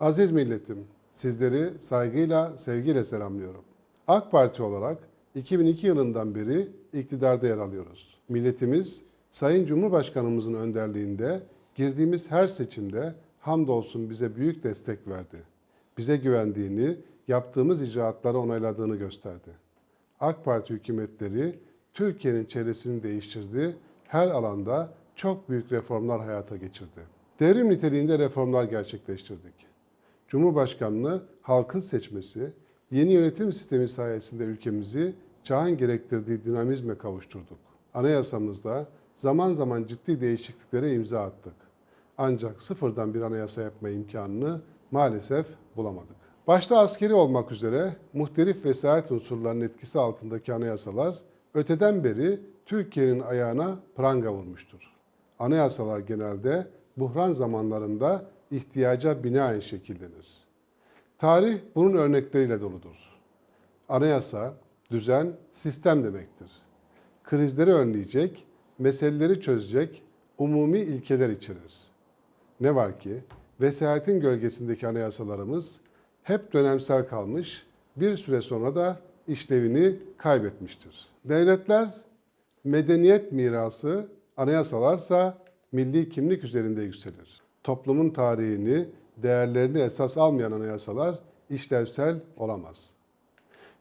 Aziz milletim, sizleri saygıyla, sevgiyle selamlıyorum. AK Parti olarak 2002 yılından beri iktidarda yer alıyoruz. Milletimiz Sayın Cumhurbaşkanımızın önderliğinde girdiğimiz her seçimde hamdolsun bize büyük destek verdi. Bize güvendiğini, yaptığımız icraatları onayladığını gösterdi. AK Parti hükümetleri Türkiye'nin çevresini değiştirdi, her alanda çok büyük reformlar hayata geçirdi. Devrim niteliğinde reformlar gerçekleştirdik. Cumhurbaşkanlığı halkın seçmesi, yeni yönetim sistemi sayesinde ülkemizi çağın gerektirdiği dinamizme kavuşturduk. Anayasamızda zaman zaman ciddi değişikliklere imza attık. Ancak sıfırdan bir anayasa yapma imkanını maalesef bulamadık. Başta askeri olmak üzere muhtelif vesayet unsurlarının etkisi altındaki anayasalar öteden beri Türkiye'nin ayağına pranga vurmuştur. Anayasalar genelde buhran zamanlarında ihtiyaca binaen şekillenir. Tarih bunun örnekleriyle doludur. Anayasa, düzen, sistem demektir. Krizleri önleyecek, meseleleri çözecek umumi ilkeler içerir. Ne var ki vesayetin gölgesindeki anayasalarımız hep dönemsel kalmış, bir süre sonra da işlevini kaybetmiştir. Devletler medeniyet mirası, anayasalarsa milli kimlik üzerinde yükselir. Toplumun tarihini, değerlerini esas almayan anayasalar işlevsel olamaz.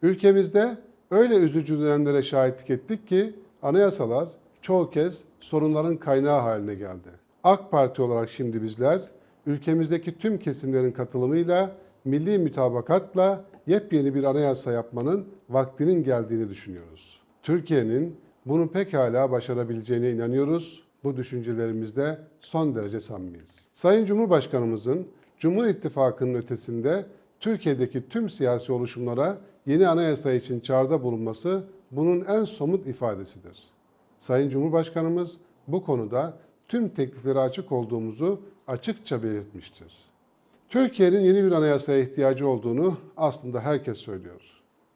Ülkemizde öyle üzücü dönemlere şahitlik ettik ki anayasalar çoğu kez sorunların kaynağı haline geldi. AK Parti olarak şimdi bizler ülkemizdeki tüm kesimlerin katılımıyla milli mütabakatla yepyeni bir anayasa yapmanın vaktinin geldiğini düşünüyoruz. Türkiye'nin bunu pekala başarabileceğine inanıyoruz. Bu düşüncelerimizde son derece samimiyiz. Sayın Cumhurbaşkanımızın Cumhur İttifakı'nın ötesinde Türkiye'deki tüm siyasi oluşumlara yeni anayasa için çağrıda bulunması bunun en somut ifadesidir. Sayın Cumhurbaşkanımız bu konuda tüm tekliflere açık olduğumuzu açıkça belirtmiştir. Türkiye'nin yeni bir anayasaya ihtiyacı olduğunu aslında herkes söylüyor.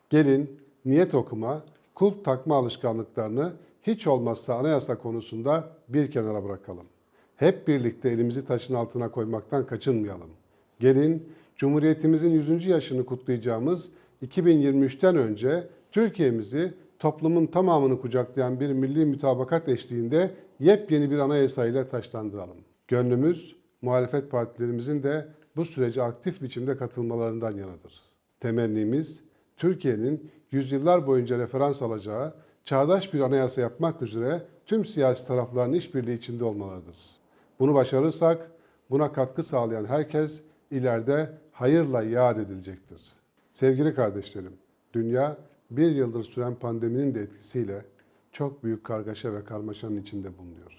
Gelin niyet okuma, kulp takma alışkanlıklarını hiç olmazsa anayasa konusunda bir kenara bırakalım. Hep birlikte elimizi taşın altına koymaktan kaçınmayalım. Gelin Cumhuriyetimizin 100. yaşını kutlayacağımız 2023'ten önce Türkiye'mizi toplumun tamamını kucaklayan bir milli mütabakat eşliğinde yepyeni bir anayasa ile taşlandıralım. Gönlümüz muhalefet partilerimizin de bu sürece aktif biçimde katılmalarından yanadır. Temennimiz Türkiye'nin yüzyıllar boyunca referans alacağı çağdaş bir anayasa yapmak üzere tüm siyasi tarafların işbirliği içinde olmalarıdır. Bunu başarırsak buna katkı sağlayan herkes ileride hayırla yad edilecektir. Sevgili kardeşlerim, dünya bir yıldır süren pandeminin de etkisiyle çok büyük kargaşa ve karmaşanın içinde bulunuyor.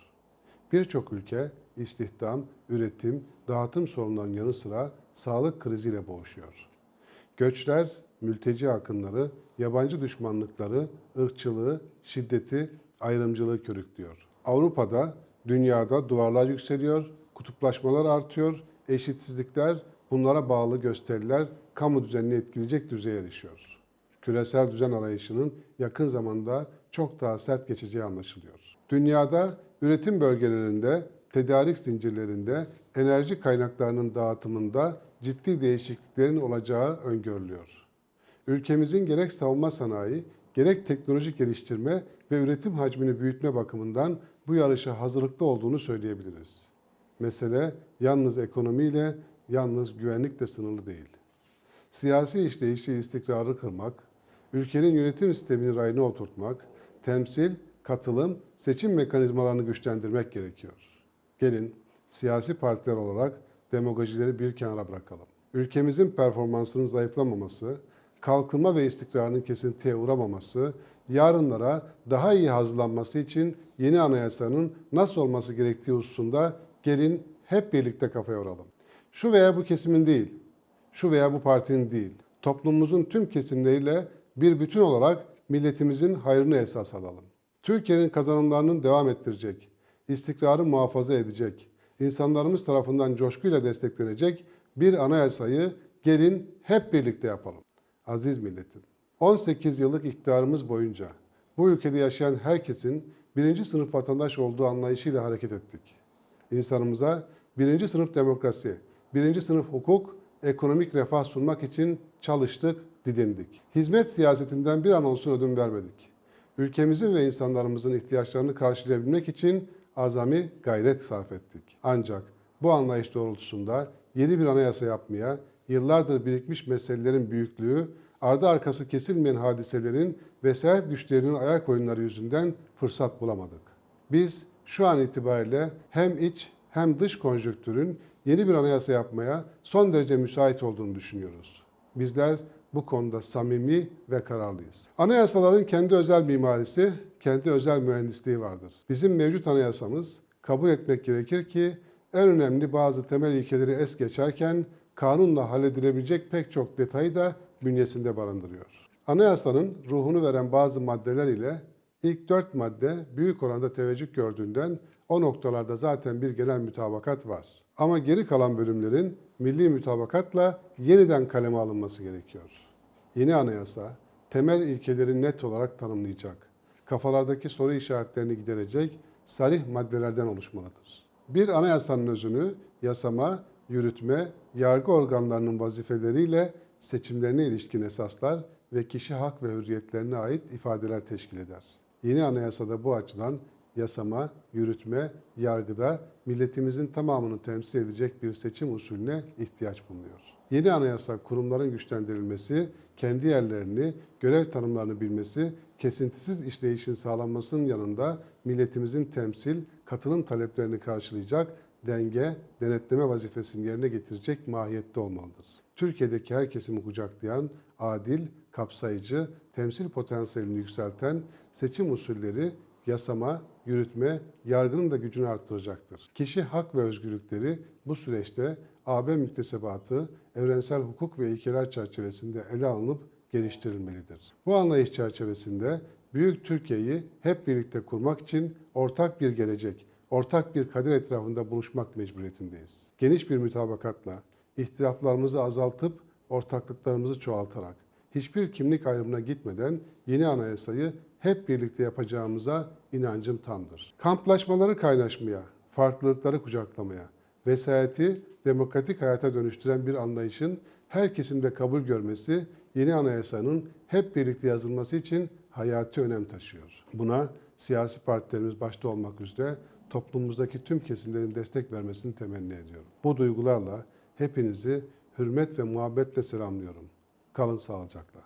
Birçok ülke istihdam, üretim, dağıtım sorunlarının yanı sıra sağlık kriziyle boğuşuyor. Göçler, mülteci akınları, yabancı düşmanlıkları, ırkçılığı, şiddeti, ayrımcılığı körüklüyor. Avrupa'da, dünyada duvarlar yükseliyor, kutuplaşmalar artıyor, eşitsizlikler, bunlara bağlı gösteriler kamu düzenini etkileyecek düzeye erişiyor. Küresel düzen arayışının yakın zamanda çok daha sert geçeceği anlaşılıyor. Dünyada üretim bölgelerinde, tedarik zincirlerinde, enerji kaynaklarının dağıtımında ciddi değişikliklerin olacağı öngörülüyor. Ülkemizin gerek savunma sanayi, gerek teknolojik geliştirme ve üretim hacmini büyütme bakımından bu yarışa hazırlıklı olduğunu söyleyebiliriz. Mesele yalnız ekonomiyle, yalnız güvenlikle sınırlı değil. Siyasi işleyişi istikrarı kırmak, ülkenin yönetim sistemini rayına oturtmak, temsil, katılım, seçim mekanizmalarını güçlendirmek gerekiyor. Gelin siyasi partiler olarak demagojileri bir kenara bırakalım. Ülkemizin performansının zayıflamaması, kalkınma ve istikrarının kesintiye uğramaması, yarınlara daha iyi hazırlanması için yeni anayasanın nasıl olması gerektiği hususunda gelin hep birlikte kafa yoralım. Şu veya bu kesimin değil, şu veya bu partinin değil, toplumumuzun tüm kesimleriyle bir bütün olarak milletimizin hayrını esas alalım. Türkiye'nin kazanımlarının devam ettirecek, istikrarı muhafaza edecek, insanlarımız tarafından coşkuyla desteklenecek bir anayasayı gelin hep birlikte yapalım. Aziz milletim, 18 yıllık iktidarımız boyunca bu ülkede yaşayan herkesin birinci sınıf vatandaş olduğu anlayışıyla hareket ettik. İnsanımıza birinci sınıf demokrasi, birinci sınıf hukuk, ekonomik refah sunmak için çalıştık, didindik. Hizmet siyasetinden bir an olsun ödün vermedik. Ülkemizin ve insanlarımızın ihtiyaçlarını karşılayabilmek için azami gayret sarf ettik. Ancak bu anlayış doğrultusunda yeni bir anayasa yapmaya, yıllardır birikmiş meselelerin büyüklüğü, ardı arkası kesilmeyen hadiselerin vesayet güçlerinin ayak oyunları yüzünden fırsat bulamadık. Biz şu an itibariyle hem iç hem dış konjonktürün yeni bir anayasa yapmaya son derece müsait olduğunu düşünüyoruz. Bizler bu konuda samimi ve kararlıyız. Anayasaların kendi özel mimarisi, kendi özel mühendisliği vardır. Bizim mevcut anayasamız kabul etmek gerekir ki en önemli bazı temel ilkeleri es geçerken kanunla halledilebilecek pek çok detayı da bünyesinde barındırıyor. Anayasanın ruhunu veren bazı maddeler ile ilk dört madde büyük oranda teveccüh gördüğünden o noktalarda zaten bir genel mütabakat var. Ama geri kalan bölümlerin milli mütabakatla yeniden kaleme alınması gerekiyor. Yeni anayasa temel ilkeleri net olarak tanımlayacak. Kafalardaki soru işaretlerini giderecek sarih maddelerden oluşmalıdır. Bir anayasanın özünü yasama, yürütme, yargı organlarının vazifeleriyle seçimlerine ilişkin esaslar ve kişi hak ve hürriyetlerine ait ifadeler teşkil eder. Yeni anayasada bu açıdan yasama, yürütme, yargıda milletimizin tamamını temsil edecek bir seçim usulüne ihtiyaç bulunuyor. Yeni anayasa kurumların güçlendirilmesi, kendi yerlerini, görev tanımlarını bilmesi, kesintisiz işleyişin sağlanmasının yanında milletimizin temsil, katılım taleplerini karşılayacak denge, denetleme vazifesini yerine getirecek mahiyette olmalıdır. Türkiye'deki her kesimi kucaklayan, adil, kapsayıcı, temsil potansiyelini yükselten seçim usulleri yasama, yürütme, yargının da gücünü arttıracaktır. Kişi hak ve özgürlükleri bu süreçte AB müktesebatı, evrensel hukuk ve ilkeler çerçevesinde ele alınıp geliştirilmelidir. Bu anlayış çerçevesinde büyük Türkiye'yi hep birlikte kurmak için ortak bir gelecek, ortak bir kader etrafında buluşmak mecburiyetindeyiz. Geniş bir mütabakatla, ihtilaflarımızı azaltıp ortaklıklarımızı çoğaltarak, hiçbir kimlik ayrımına gitmeden yeni anayasayı hep birlikte yapacağımıza inancım tamdır. Kamplaşmaları kaynaşmaya, farklılıkları kucaklamaya, vesayeti demokratik hayata dönüştüren bir anlayışın her kesimde kabul görmesi yeni anayasanın hep birlikte yazılması için hayati önem taşıyor. Buna siyasi partilerimiz başta olmak üzere toplumumuzdaki tüm kesimlerin destek vermesini temenni ediyorum. Bu duygularla hepinizi hürmet ve muhabbetle selamlıyorum. Kalın sağlıcakla.